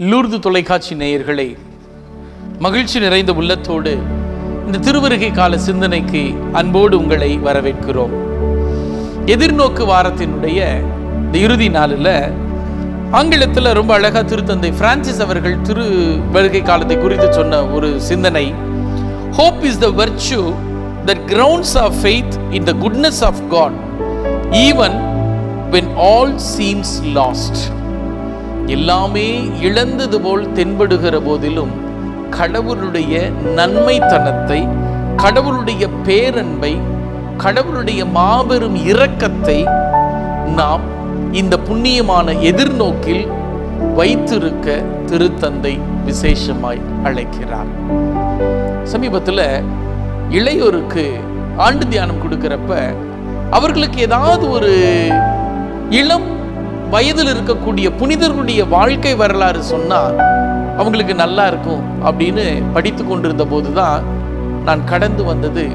Lourdes தொலைக்காட்சி நேயர்களை மகிழ்ச்சி நிறைந்த உள்ளத்தோடு இந்த திருவருகை கால சிந்தனைக்கு அன்போடு உங்களை வரவேற்கிறோம். எதிர்நோக்கு வாரத்தினுடைய இந்த இறுதி நாளில் ஆங்கிலத்தில் ரொம்ப அழகாக திருத்தந்தை பிரான்சிஸ் அவர்கள் திரு வருகை காலத்தை குறித்து சொன்ன ஒரு சிந்தனை. Hope is the virtue that grounds of faith in the goodness of God even when all seems lost எல்லாமே இழந்தது போல் தென்படுகிற போதிலும் கடவுளுடைய நன்மைத்தனத்தை கடவுளுடைய பேரன்பை கடவுளுடைய மாபெரும் இரக்கத்தை நாம் இந்த புண்ணியமான எதிர்நோக்கில் வைத்திருக்க திருத்தந்தை விசேஷமாய் அழைக்கிறார். சமீபத்தில் இளையோருக்கு ஆண்டு தியானம் கொடுக்கிறப்ப அவர்களுக்கு ஏதாவது ஒரு இளம் வயதில் இருக்கக்கூடிய புனிதர்களுடைய வாழ்க்கை வரலாறு சொன்னால் அவங்களுக்கு நல்லா இருக்கும் அப்படின்னு படித்து கொண்டிருந்த போதுதான் நான் கடந்து வந்தது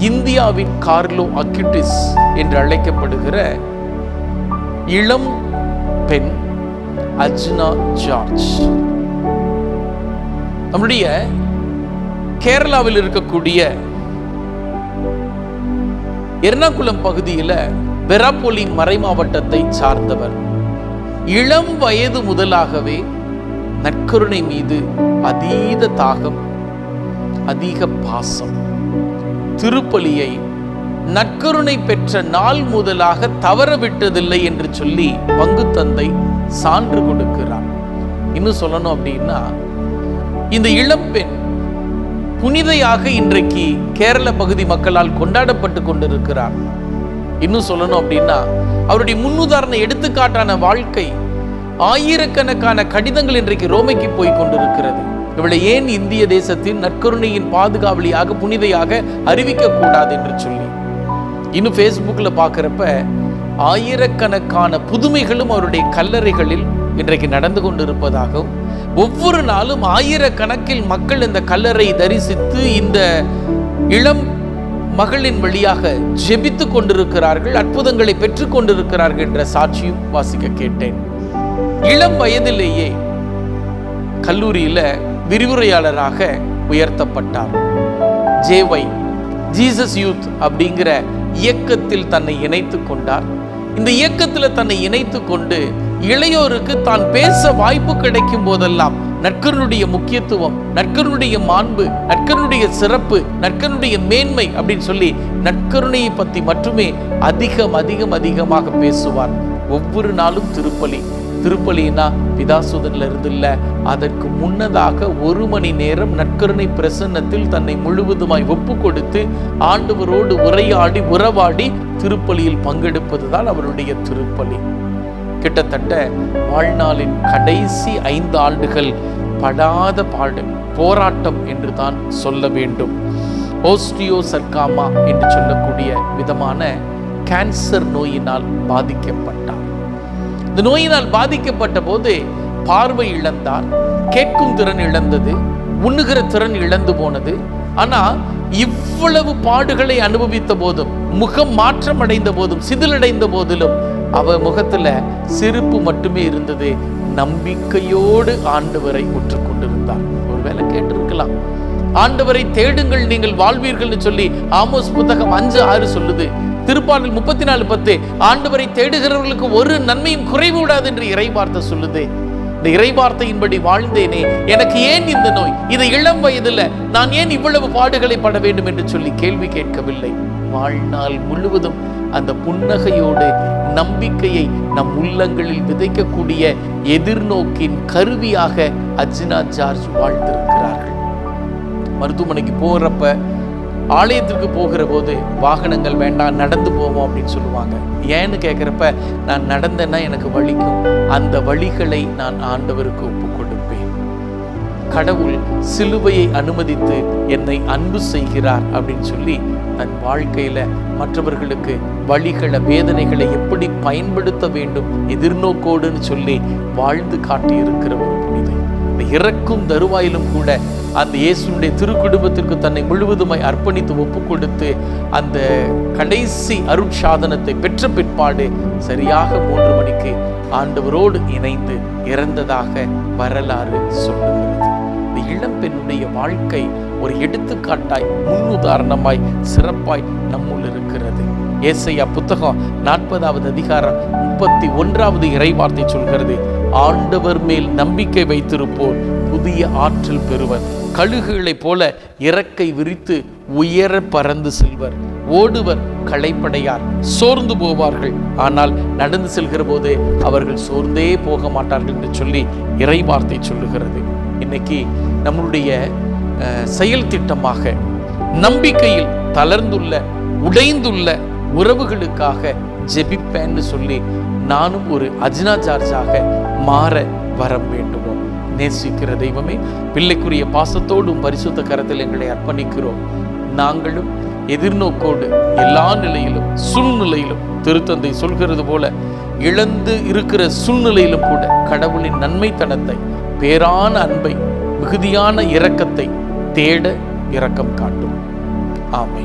இந்தியாவின் கார்லோ அக்யூட்டிஸ் என்று அழைக்கப்படுகிற இளம் பெண் அஜ்னா ஜார்ஜ். நம்முடைய கேரளாவில் இருக்கக்கூடிய எர்ணாகுளம் பகுதியில் வெராப்போலி மறை மாவட்டத்தை சார்ந்தவர். இளம் வயது முதலாகவே நற்கருணை மீது அதீத தாகம் அதிக பாசம். திருப்பலியை நற்கருணை பெற்ற நாள் முதலாக தவற விட்டதில்லை என்று சொல்லி பங்கு தந்தை சான்று கொடுக்கிறார். இன்னும் சொல்லணும் அப்படின்னா இந்த இளம்பெண் புனிதையாக இன்றைக்கு கேரள பகுதி மக்களால் கொண்டாடப்பட்டு கொண்டிருக்கிறார். இன்னும் சொல்லணும் அப்படின்னா அவருடைய முன்னுதாரண எடுத்துக்காட்டான வாழ்க்கை ஆயிரக்கணக்கான கடிதங்கள் இன்றைக்கு ரோமைக்கு போய் கொண்டிருக்கிறது. இவளை ஏன் இந்திய தேசத்தின் நற்கருணையின் பாதுகாவலியாக புனிதையாக அறிவிக்க கூடாது என்று சொல்லி. இன்னும் ஃபேஸ்புக்கில் பார்க்குறப்ப ஆயிரக்கணக்கான புதுமைகளும் அவருடைய கல்லறைகளில் இன்றைக்கு நடந்து கொண்டிருப்பதாகவும் ஒவ்வொரு நாளும் ஆயிரக்கணக்கில் மக்கள் இந்த கல்லறை தரிசித்து இந்த இளம் மகளின் வழியாக ஜெபித்து கொண்டிருக்கிறார்கள் அற்புதங்களை பெற்றுக் கொண்டிருக்கிறார்கள் என்ற சாட்சியும் வாசிக்க கேட்டேன். இளம் வயதிலேயே கல்லூரியில விரிவுரையாளராக உயர்த்தப்பட்டார். ஜேவை ஜீசஸ் யூத் அப்படிங்கிற இயக்கத்தில் தன்னை இணைத்து கொண்டார். இந்த இயக்கத்தில் தன்னை இணைத்து கொண்டு இளையோருக்கு தான் பேச வாய்ப்பு கிடைக்கும் போதெல்லாம் நற்கருடைய முக்கியத்துவம் நற்கருடைய மாண்பு நற்கருடைய சிறப்பு நற்கருடைய மேன்மை அப்படின்னு சொல்லி நற்கருணையை பற்றி மட்டுமே அதிகம் அதிகம் அதிகமாக பேசுவார். ஒவ்வொரு நாளும் திருப்பலி. திருப்பலினா பிதாசுதன்ல இருந்தில்ல அதற்கு முன்னதாக ஒரு மணி நேரம் நற்கருணை பிரசன்னத்தில் தன்னை முழுவதுமாய் ஒப்பு கொடுத்து ஆண்டவரோடு உரையாடி உறவாடி திருப்பலியில் பங்கெடுப்பதுதான் அவருடைய திருப்பலி. கிட்டத்தட்ட வாழ்நாளின் கடைசி ஐந்து ஆண்டுகள் படாத பாடு போராட்டம் என்று தான் சொல்ல வேண்டும். ஓஸ்டியோ சர்க்காமா என்று சொல்லக்கூடிய விதமான கேன்சர் நோயினால் பாதிக்கப்பட்டார். இந்த நோயினால் பாதிக்கப்பட்ட போது பார்வை இழந்தார் கேட்கும் திறன் இழந்தது உண்ணுகிற திறன் இழந்து போனது. ஆனா இவ்வளவு பாடுகளை அனுபவித்த போதும் முகம் மாற்றம் அடைந்த போதும் சிதிலடைந்த போதிலும் அவ முகத்துல சிரிப்பு மட்டுமே இருந்தது. நம்பிக்கையோடு ஆண்டவரை உற்று கொண்டிருந்தார் ஒருவேளை கேட்டிருக்கலாம். ஆண்டவரை தேடுங்கள் நீங்கள் வாழ்வீர்கள்னு சொல்லி ஆமோஸ் புத்தகம் அஞ்சு ஆறு சொல்லுது. திருப்பாடல் முப்பத்தி நாலு பத்து. ஆண்டவரை தேடுகிறவர்களுக்கு ஒரு நன்மையும் குறைவு விடாது என்று இறைவார்த்தை சொல்லுது. இந்த இறைவார்த்தையின்படி வாழ்ந்தேனே எனக்கு ஏன் இந்த நோய்? இதை இளம் வயதில் நான் ஏன் இவ்வளவு பாடுகளை பட வேண்டும் என்று சொல்லி கேள்வி கேட்கவில்லை. வாழ்நாள் முழுவதும் அந்த புன்னகையோடு நம்பிக்கையை நம் உள்ளங்களில் விதைக்கக்கூடிய எதிர்நோக்கின் கருவியாக அர்ஜுனா ஜார்ஜ் வாழ்ந்திருக்கிறார்கள். மருத்துவமனைக்கு போகிறப்ப ஆலயத்திற்கு போகிற போது வாகனங்கள் வேண்டாம் நடந்து போவோம் அப்படின்னு சொல்லுவாங்க. ஏன்னு கேட்குறப்ப நான் நடந்தேன்னா எனக்கு வலிக்கும். அந்த வழிகளை நான் ஆண்டவருக்கு ஒப்புக்கொண்டு கடவுள் சிலுவையை அனுமதித்து என்னை அன்பு செய்கிறார் அப்படின்னு சொல்லி தன் வாழ்க்கையில மற்றவர்களுக்கு வழிகளை வேதனைகளை எப்படி பயன்படுத்த வேண்டும் எதிர்நோக்கோடுன்னு சொல்லி வாழ்ந்து காட்டியிருக்கிற ஒரு புனிதை இந்த இறக்கும் தருவாயிலும் கூட அந்த இயேசுடைய திருக்குடும்பத்திற்கு தன்னை முழுவதுமாய் அர்ப்பணித்து ஒப்பு கொடுத்து அந்த கடைசி அருட்சாதனத்தை பெற்ற பிற்பாடு சரியாக மூன்று மணிக்கு ஆண்டவரோடு இணைந்து இறந்ததாக வரலாறு சொல்லுகிறது. இளம்பெண்ணுடைய வாழ்க்கை ஒரு எடுத்துக்காட்டாய் முன்னுதாரணமாய் சிறப்பாய் நம்முள் இருக்கிறது. ஏசையா புத்தகம் நாற்பதாவது அதிகாரம் முப்பத்தி ஒன்றாவது இறைவார்த்தை சொல்கிறது ஆண்டவர் மேல் நம்பிக்கை வைத்திருப்போர் புதிய ஆற்றல் பெறுவர். கழுகுகளைப் போல இறக்கை விரித்து உயர பறந்து செல்வர். ஓடுவர் களைப்படையார். சோர்ந்து போவார்கள். ஆனால் நடந்து செல்கிற போது அவர்கள் சோர்ந்தே போக மாட்டார்கள் என்று சொல்லி இறைவார்த்தை சொல்லுகிறது. இன்னைக்கு நம்மளுடைய செயல் திட்டமாக நம்பிக்கையில் தளர்ந்துள்ள உடைந்துள்ள உறவுகளுக்காக ஜெபிப்பேன்னு சொல்லி நானும் ஒரு அஜினா ஜார்ஜாக மாற வரம் வேண்டுமோ நேசிக்கிற தெய்வமே பிள்ளைக்குரிய பாசத்தோடும் பரிசுத்த கரத்தில் எங்களை அர்ப்பணிக்கிறோம். நாங்களும் எதிர்நோக்கோடு எல்லா நிலையிலும் சூழ்நிலையிலும் திருத்தந்தை சொல்கிறது போல இழந்து இருக்கிற சூழ்நிலையிலும் கூட கடவுளின் நன்மைத்தனத்தை பேரான அன்பை மிகுதியான இரக்கத்தை தேட இரக்கம் காட்டும். ஆமை